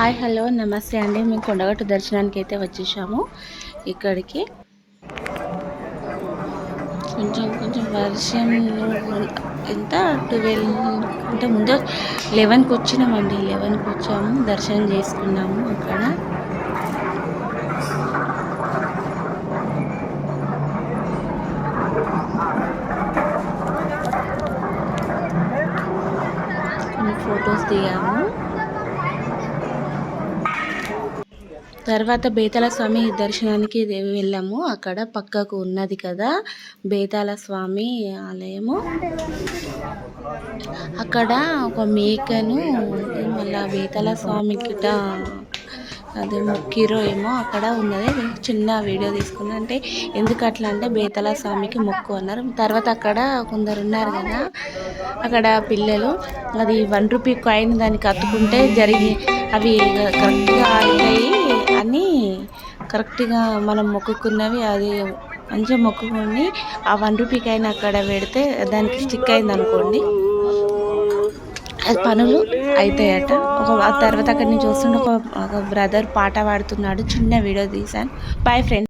Hi hello నమస్తే అండి. మేము కొండగట్టు దర్శనానికి అయితే వచ్చేసాము. ఇక్కడికి కొంచెం కొంచెం వర్షం ఎంత? ట్వెల్వ్ అంటే ముందు లెవెన్కి వచ్చినామండి. లెవెన్కి వచ్చాము దర్శనం చేసుకున్నాము అక్కడ. కొన్ని ఫొటోస్ దిగాము. తర్వాత బేతాల స్వామి దర్శనానికి వెళ్ళాము. అక్కడ పక్కకు ఉన్నది కదా బేతాల స్వామి ఆలయము. అక్కడ ఒక మేకను మళ్ళా బేతాల స్వామి గిట అదే మొక్కిరో ఏమో అక్కడ ఉన్నది. చిన్న వీడియో తీసుకున్నా. అంటే ఎందుకు అట్లా అంటే బేతాల స్వామికి మొక్కు అన్నారు. తర్వాత అక్కడ కొందరు ఉన్నారు కదా అక్కడ పిల్లలు అది వన్ రూపీ కాయిన్ దానికి అతుకుంటే జరిగి అవి కరెక్ట్గా అవుతాయి కరెక్ట్గా మనం మొక్కుకున్నవి అది మంచిగా మొక్కుకొని ఆ వన్ రూపీకి అయినా అక్కడ పెడితే దానికి స్టిక్ అయింది అనుకోండి అది పనులు అవుతాయట ఒక తర్వాత అక్కడ నేను చూస్తుండే ఒక ఒక బ్రదర్ పాట పాడుతున్నాడు. చిన్న వీడియో తీశాను. Boy friend